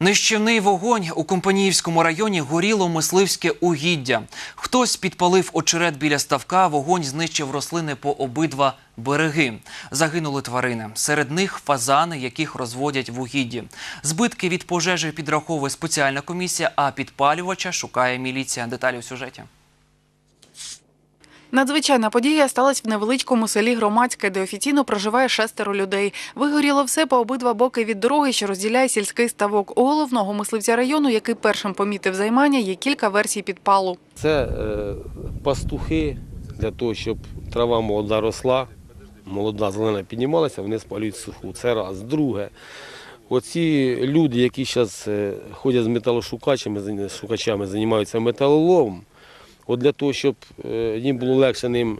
Нищівний вогонь у Компаніївському районі горіло мисливське угіддя. Хтось підпалив очерет біля ставка, вогонь знищив рослини по обидва береги. Загинули тварини. Серед них фазани, яких розводять в угідді. Збитки від пожежі підраховує спеціальна комісія, а підпалювача шукає міліція. Деталі у сюжеті. Надзвичайна подія сталася в невеличкому селі Громадське, де офіційно проживає шестеро людей. Вигоріло все по обидва боки від дороги, що розділяє сільський ставок. У головного мисливця району, який першим помітив займання, є кілька версій підпалу. Це е, пастухи для того, щоб трава молода росла, молода зелена піднімалася, вони спалюють суху. Це раз. Друге, оці люди, які зараз ходять з металошукачами, шукачами, займаються металоловом, от для того, щоб е, їм було легше ним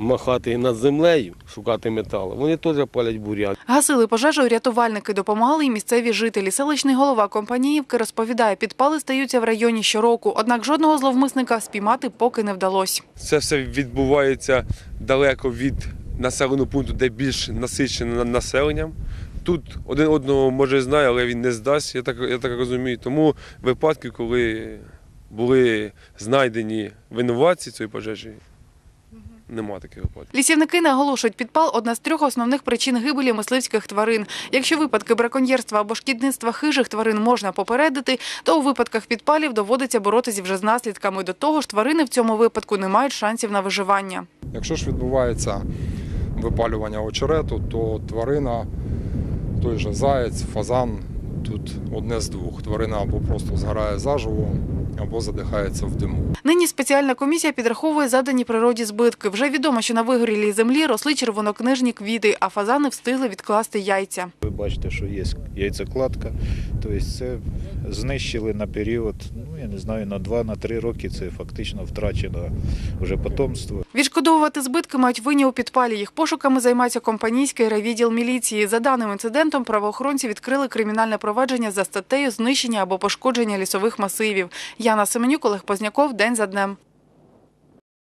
махати над землею, шукати метал, вони теж палять буряк. Гасили пожежу, рятувальники допомагали й місцеві жителі. Селищний голова Компаніївки розповідає, підпали стаються в районі щороку. Однак жодного зловмисника спіймати поки не вдалося. Це все відбувається далеко від населеного пункту, де більш насичено населенням. Тут один одного може знає, але він не здасть, я так, я так розумію. Тому випадки, коли були знайдені винуватці цієї пожежі, нема таких випадків. Лісівники наголошують, підпал – одна з трьох основних причин гибелі мисливських тварин. Якщо випадки браконьєрства або шкідництва хижих тварин можна попередити, то у випадках підпалів доводиться боротися вже з наслідками. До того ж, тварини в цьому випадку не мають шансів на виживання. Якщо ж відбувається випалювання очерету, то тварина, той же заєць, фазан, тут одне з двох. Тварина або просто згорає заживо, або задихається в диму. Нині спеціальна комісія підраховує задані природі збитки. Вже відомо, що на вигорілій землі росли червонокнижні квіти, а фазани встигли відкласти яйця. Ви бачите, що є яйцекладка, тобто це знищили на період, ну я не знаю, на 2-3 роки це фактично втрачено вже потомство. Відшкодовувати збитки мають винні у підпалі. Їх пошуками займається компанійський райвідділ міліції. За даним інцидентом, правоохоронці відкрили кримінальне провадження за статтею знищення або пошкодження лісових масивів. Яна Семенюк, Олег Позняков. День за днем.